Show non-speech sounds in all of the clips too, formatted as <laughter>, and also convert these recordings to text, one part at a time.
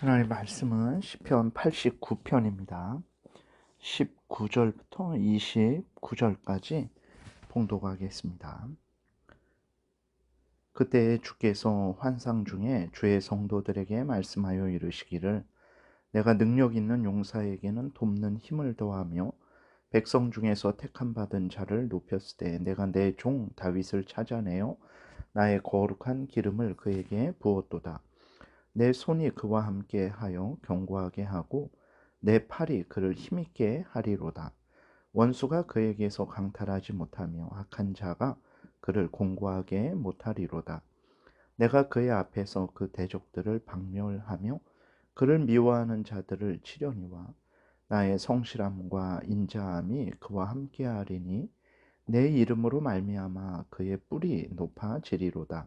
하나님 말씀은 시편 89편입니다. 19절부터 29절까지 봉독하겠습니다. 그때 주께서 환상 중에 주의 성도들에게 말씀하여 이르시기를 내가 능력 있는 용사에게는 돕는 힘을 더하며 백성 중에서 택함 받은 자를 높였을 때 내가 내 종 다윗을 찾아내어 나의 거룩한 기름을 그에게 부었도다. 내 손이 그와 함께 하여 견고하게 하고 내 팔이 그를 힘있게 하리로다. 원수가 그에게서 강탈하지 못하며 악한 자가 그를 공고하게 못하리로다. 내가 그의 앞에서 그 대적들을 박멸하며 그를 미워하는 자들을 치려니와 나의 성실함과 인자함이 그와 함께하리니 내 이름으로 말미암아 그의 뿔이 높아지리로다.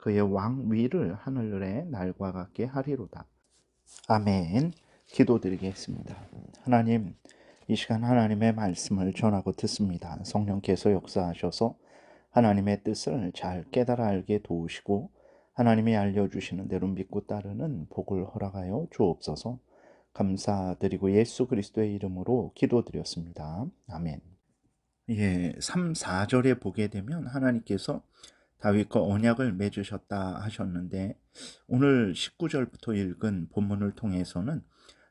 그의 왕 위를 하늘에 날과 같게 하리로다. 아멘. 기도드리겠습니다. 하나님, 이 시간 하나님의 말씀을 전하고 듣습니다. 성령께서 역사하셔서 하나님의 뜻을 잘 깨달아 알게 도우시고 하나님이 알려주시는 대로 믿고 따르는 복을 허락하여 주옵소서 감사드리고 예수 그리스도의 이름으로 기도드렸습니다. 아멘. 예, 3, 4절에 보게 되면 하나님께서 다윗과 언약을 맺으셨다 하셨는데 오늘 19절부터 읽은 본문을 통해서는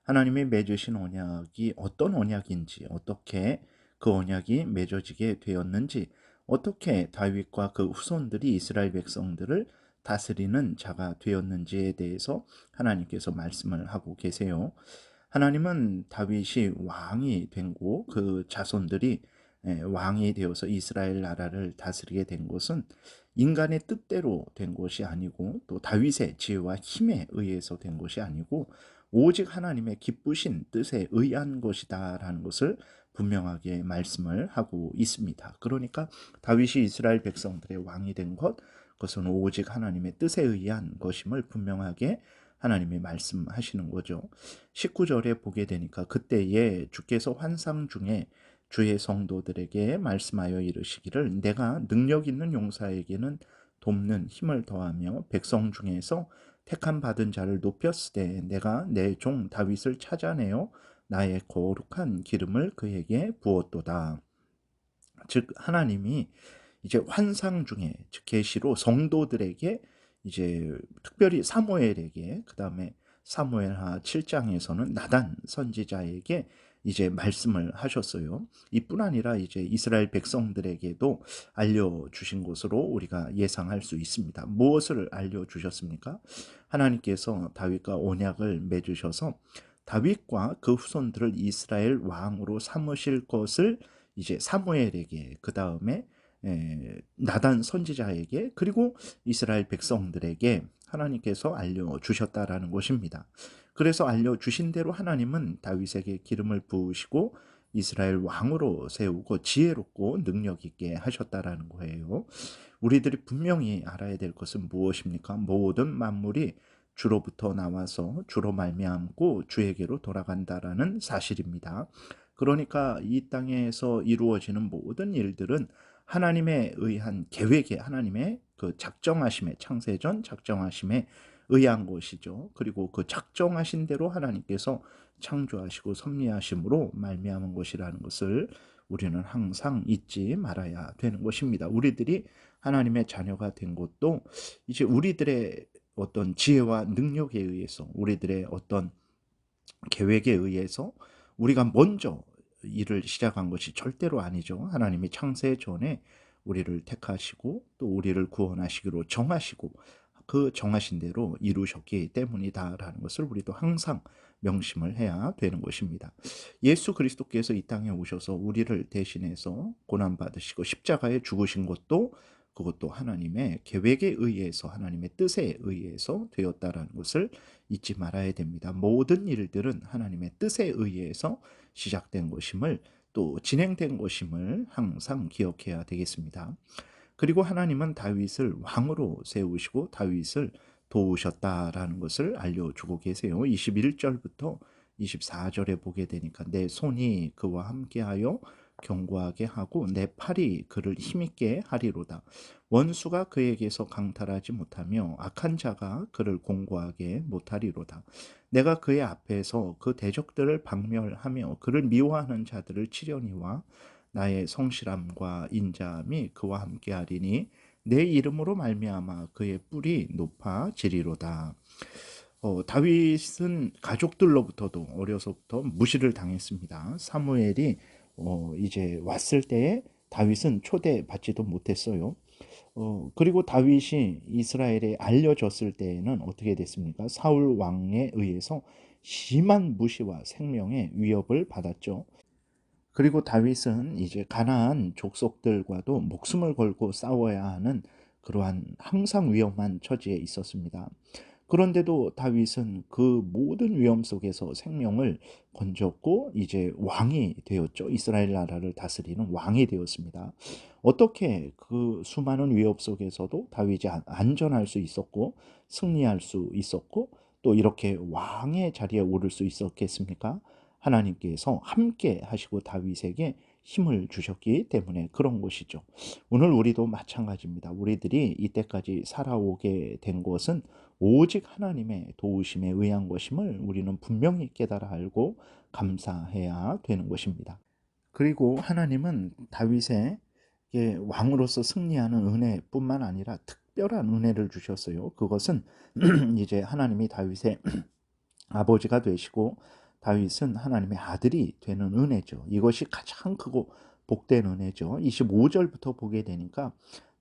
하나님이 맺으신 언약이 어떤 언약인지 어떻게 그 언약이 맺어지게 되었는지 어떻게 다윗과 그 후손들이 이스라엘 백성들을 다스리는 자가 되었는지에 대해서 하나님께서 말씀을 하고 계세요. 하나님은 다윗이 왕이 된고 그 자손들이 예, 왕이 되어서 이스라엘 나라를 다스리게 된 것은 인간의 뜻대로 된 것이 아니고 또 다윗의 지혜와 힘에 의해서 된 것이 아니고 오직 하나님의 기쁘신 뜻에 의한 것이다라는 것을 분명하게 말씀을 하고 있습니다. 그러니까 다윗이 이스라엘 백성들의 왕이 된 것, 그것은 오직 하나님의 뜻에 의한 것임을 분명하게 하나님이 말씀하시는 거죠. 19절에 보게 되니까 그때에 주께서 환상 중에 주의 성도들에게 말씀하여 이르시기를 내가 능력 있는 용사에게는 돕는 힘을 더하며 백성 중에서 택함 받은 자를 높였을 때 내가 내 종 다윗을 찾아내어 나의 거룩한 기름을 그에게 부었도다. 즉 하나님이 이제 환상 중에 즉 계시로 성도들에게 이제 특별히 사무엘에게 그다음에 사무엘하 7장에서는 나단 선지자에게 이제 말씀을 하셨어요. 이뿐 아니라 이제 이스라엘 백성들에게도 알려주신 것으로 우리가 예상할 수 있습니다. 무엇을 알려주셨습니까? 하나님께서 다윗과 언약을 맺으셔서 다윗과 그 후손들을 이스라엘 왕으로 삼으실 것을 이제 사무엘에게 그 다음에 나단 선지자에게 그리고 이스라엘 백성들에게 하나님께서 알려주셨다라는 것입니다. 그래서 알려주신 대로 하나님은 다윗에게 기름을 부으시고 이스라엘 왕으로 세우고 지혜롭고 능력 있게 하셨다라는 거예요. 우리들이 분명히 알아야 될 것은 무엇입니까? 모든 만물이 주로부터 나와서 주로 말미암고 주에게로 돌아간다라는 사실입니다. 그러니까 이 땅에서 이루어지는 모든 일들은 하나님에 의한 계획에 하나님의 그 작정하심에 창세전 작정하심에 의한 것이죠. 그리고 그 작정하신 대로 하나님께서 창조하시고 섭리하심으로 말미암은 것이라는 것을 우리는 항상 잊지 말아야 되는 것입니다. 우리들이 하나님의 자녀가 된 것도 이제 우리들의 어떤 지혜와 능력에 의해서 우리들의 어떤 계획에 의해서 우리가 먼저 일을 시작한 것이 절대로 아니죠. 하나님이 창세 전에 우리를 택하시고 또 우리를 구원하시기로 정하시고 그 정하신 대로 이루셨기 때문이다라는 것을 우리도 항상 명심을 해야 되는 것입니다. 예수 그리스도께서 이 땅에 오셔서 우리를 대신해서 고난 받으시고 십자가에 죽으신 것도 그것도 하나님의 계획에 의해서 하나님의 뜻에 의해서 되었다라는 것을 잊지 말아야 됩니다. 모든 일들은 하나님의 뜻에 의해서 시작된 것임을 또 진행된 것임을 항상 기억해야 되겠습니다. 그리고 하나님은 다윗을 왕으로 세우시고 다윗을 도우셨다라는 것을 알려주고 계세요. 21절부터 24절에 보게 되니까 내 손이 그와 함께하여 견고하게 하고 내 팔이 그를 힘있게 하리로다. 원수가 그에게서 강탈하지 못하며 악한 자가 그를 공고하게 못하리로다. 내가 그의 앞에서 그 대적들을 박멸하며 그를 미워하는 자들을 치려니와 나의 성실함과 인자함이 그와 함께하리니 내 이름으로 말미암아 그의 뿔이 높아지리로다. 어, 다윗은 가족들로부터도 어려서부터 무시를 당했습니다. 사무엘이 어, 이제 왔을 때에 다윗은 초대받지도 못했어요. 어, 그리고 다윗이 이스라엘에 알려졌을 때에는 어떻게 됐습니까? 사울 왕에 의해서 심한 무시와 생명의 위협을 받았죠. 그리고 다윗은 이제 가나안 족속들과도 목숨을 걸고 싸워야 하는 그러한 항상 위험한 처지에 있었습니다. 그런데도 다윗은 그 모든 위험 속에서 생명을 건졌고 이제 왕이 되었죠. 이스라엘 나라를 다스리는 왕이 되었습니다. 어떻게 그 수많은 위협 속에서도 다윗이 안전할 수 있었고 승리할 수 있었고 또 이렇게 왕의 자리에 오를 수 있었겠습니까? 하나님께서 함께 하시고 다윗에게 힘을 주셨기 때문에 그런 것이죠. 오늘 우리도 마찬가지입니다. 우리들이 이때까지 살아오게 된 것은 오직 하나님의 도우심에 의한 것임을 우리는 분명히 깨달아 알고 감사해야 되는 것입니다. 그리고 하나님은 다윗의 왕으로서 승리하는 은혜뿐만 아니라 특별한 은혜를 주셨어요. 그것은 <clears throat> 이제 하나님이 다윗의 <clears throat> 아버지가 되시고 다윗은 하나님의 아들이 되는 은혜죠. 이것이 가장 크고 복된 은혜죠. 25절부터 보게 되니까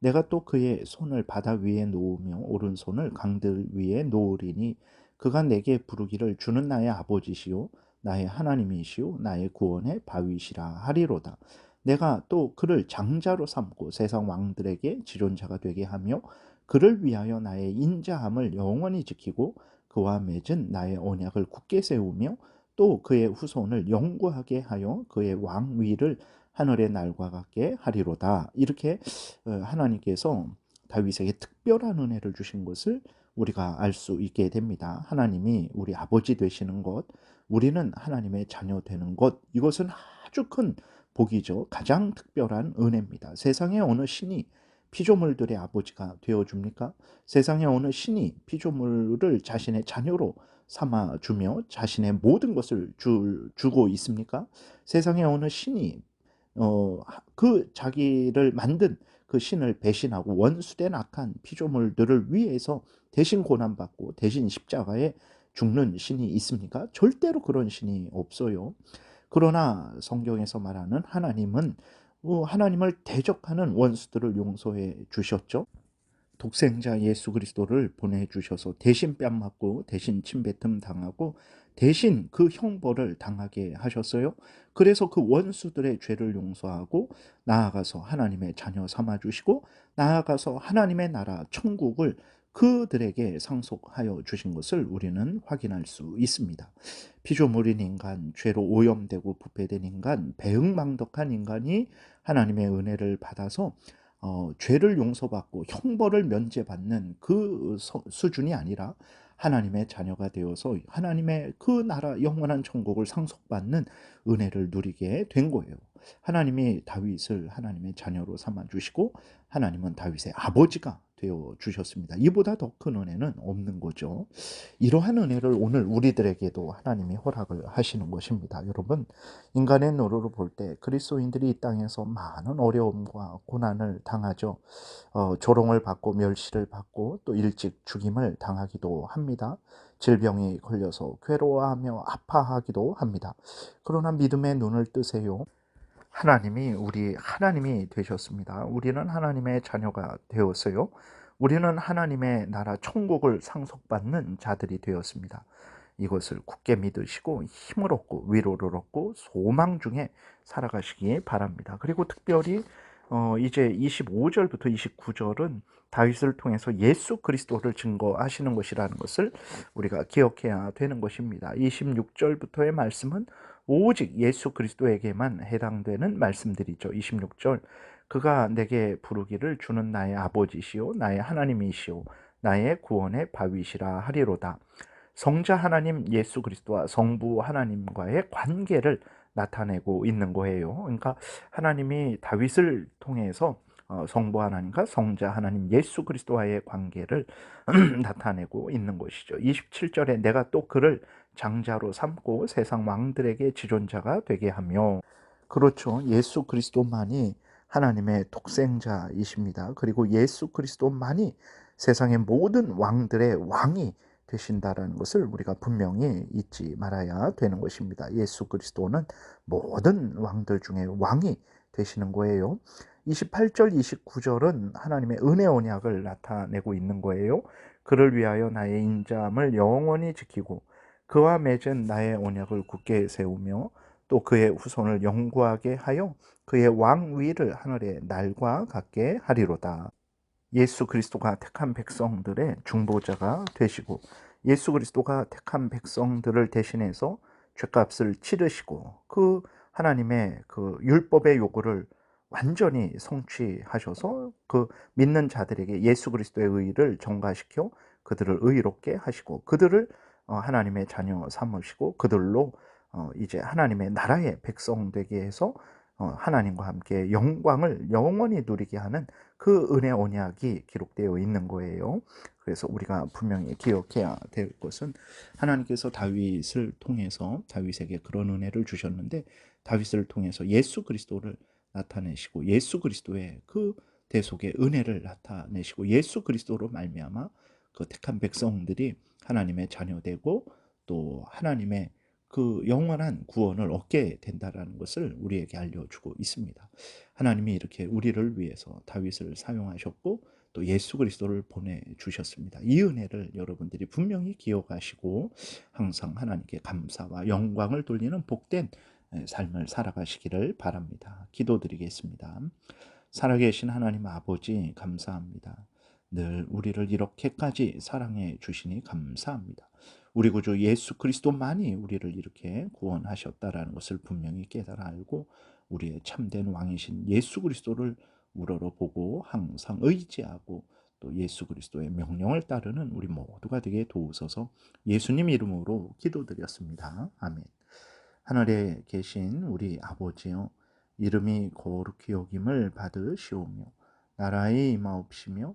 내가 또 그의 손을 바다 위에 놓으며 오른손을 강들 위에 놓으리니 그가 내게 부르기를 주는 나의 아버지시요 나의 하나님이시요 나의 구원의 바위시라 하리로다. 내가 또 그를 장자로 삼고 세상 왕들에게 지존자가 되게 하며 그를 위하여 나의 인자함을 영원히 지키고 그와 맺은 나의 언약을 굳게 세우며 또 그의 후손을 영구하게 하여 그의 왕위를 하늘의 날과 같게 하리로다. 이렇게 어, 하나님께서 다윗에게 특별한 은혜를 주신 것을 우리가 알 수 있게 됩니다. 하나님이 우리 아버지 되시는 것, 우리는 하나님의 자녀 되는 것, 이것은 아주 큰 복이죠. 가장 특별한 은혜입니다. 세상의 어느 신이 피조물들의 아버지가 되어줍니까? 세상의 어느 신이 피조물을 자신의 자녀로 삼아 주며 자신의 모든 것을 주, 주고 있습니까? 세상에 어느 신이 어, 그 자기를 만든 그 신을 배신하고 원수된 악한 피조물들을 위해서 대신 고난받고 대신 십자가에 죽는 신이 있습니까? 절대로 그런 신이 없어요. 그러나 성경에서 말하는 하나님은 어, 하나님을 대적하는 원수들을 용서해 주셨죠. 독생자 예수 그리스도를 보내주셔서 대신 뺨 맞고 대신 침뱉음 당하고 대신 그 형벌을 당하게 하셨어요. 그래서 그 원수들의 죄를 용서하고 나아가서 하나님의 자녀 삼아주시고 나아가서 하나님의 나라 천국을 그들에게 상속하여 주신 것을 우리는 확인할 수 있습니다. 피조물인 인간, 죄로 오염되고 부패된 인간, 배응망덕한 인간이 하나님의 은혜를 받아서 어, 죄를 용서받고 형벌을 면제받는 그 수준이 아니라 하나님의 자녀가 되어서 하나님의 그 나라 영원한 천국을 상속받는 은혜를 누리게 된 거예요. 하나님이 다윗을 하나님의 자녀로 삼아 주시고 하나님은 다윗의 아버지가 되어 주셨습니다. 이보다 더 큰 은혜는 없는 거죠. 이러한 은혜를 오늘 우리들에게도 하나님이 허락을 하시는 것입니다. 여러분, 인간의 노로로 볼 때 그리스도인들이 이 땅에서 많은 어려움과 고난을 당하죠. 어, 조롱을 받고 멸시를 받고 또 일찍 죽임을 당하기도 합니다. 질병이 걸려서 괴로워하며 아파하기도 합니다. 그러나 믿음의 눈을 뜨세요. 하나님이 우리 하나님이 되셨습니다. 우리는 하나님의 자녀가 되었어요. 우리는 하나님의 나라 천국을 상속받는 자들이 되었습니다. 이것을 굳게 믿으시고 힘을 얻고 위로를 얻고 소망 중에 살아가시기 바랍니다. 그리고 특별히 어, 이제 25절부터 29절은 다윗을 통해서 예수 그리스도를 증거하시는 것이라는 것을 우리가 기억해야 되는 것입니다. 26절부터의 말씀은 오직 예수 그리스도에게만 해당되는 말씀들이죠. 26절 그가 내게 부르기를 주는 나의 아버지시요 나의 하나님이시요 나의 구원의 바위시라 하리로다. 성자 하나님 예수 그리스도와 성부 하나님과의 관계를 나타내고 있는 거예요. 그러니까 하나님이 다윗을 통해서 어, 성부 하나님과 성자 하나님 예수 그리스도와의 관계를 <clears throat> 나타내고 있는 것이죠. 27절에 내가 또 그를 장자로 삼고 세상 왕들에게 지존자가 되게 하며 그렇죠. 예수 그리스도만이 하나님의 독생자이십니다. 그리고 예수 그리스도만이 세상의 모든 왕들의 왕이 되신다라는 것을 우리가 분명히 잊지 말아야 되는 것입니다. 예수 그리스도는 모든 왕들 중에 왕이 되시는 거예요. 28절, 29절은 하나님의 은혜 언약을 나타내고 있는 거예요. 그를 위하여 나의 인자함을 영원히 지키고 그와 맺은 나의 언약을 굳게 세우며 또 그의 후손을 영구하게 하여 그의 왕위를 하늘의 날과 같게 하리로다. 예수 그리스도가 택한 백성들의 중보자가 되시고 예수 그리스도가 택한 백성들을 대신해서 죄값을 치르시고 그 하나님의 그 율법의 요구를 완전히 성취하셔서 그 믿는 자들에게 예수 그리스도의 의를 전가시켜 그들을 의롭게 하시고 그들을 어, 하나님의 자녀 삼으시고 그들로 어, 이제 하나님의 나라의 백성 되게 해서 어, 하나님과 함께 영광을 영원히 누리게 하는 그 은혜 언약이 기록되어 있는 거예요. 그래서 우리가 분명히 기억해야 될 것은 하나님께서 다윗을 통해서 다윗에게 그런 은혜를 주셨는데 다윗을 통해서 예수 그리스도를 나타내시고 예수 그리스도의 그 대속의 은혜를 나타내시고 예수 그리스도로 말미암아 그 택한 백성들이 하나님의 자녀되고 또 하나님의 그 영원한 구원을 얻게 된다라는 것을 우리에게 알려주고 있습니다. 하나님이 이렇게 우리를 위해서 다윗을 사용하셨고 또 예수 그리스도를 보내 주셨습니다. 이 은혜를 여러분들이 분명히 기억하시고 항상 하나님께 감사와 영광을 돌리는 복된 삶을 살아가시기를 바랍니다. 기도드리겠습니다. 살아계신 하나님 아버지 감사합니다. 늘 우리를 이렇게까지 사랑해 주시니 감사합니다. 우리 구주 예수 그리스도만이 우리를 이렇게 구원하셨다라는 것을 분명히 깨달아 알고 우리의 참된 왕이신 예수 그리스도를 우러러 보고 항상 의지하고 또 예수 그리스도의 명령을 따르는 우리 모두가 되게 도우소서 예수님 이름으로 기도드렸습니다. 아멘. 하늘에 계신 우리 아버지여 이름이 거룩히 여김을 받으시오며 나라의 임하옵시며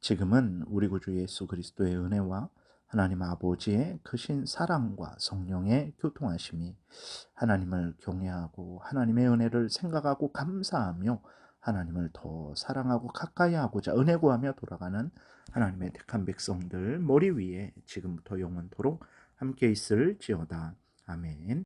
지금은 우리 구주 예수 그리스도의 은혜와 하나님 아버지의 크신 사랑과 성령의 교통하심이 하나님을 경외하고 하나님의 은혜를 생각하고 감사하며 하나님을 더 사랑하고 가까이 하고자 은혜 구하며 돌아가는 하나님의 택한 백성들 머리 위에 지금부터 영원토록 함께 있을지어다. 아멘.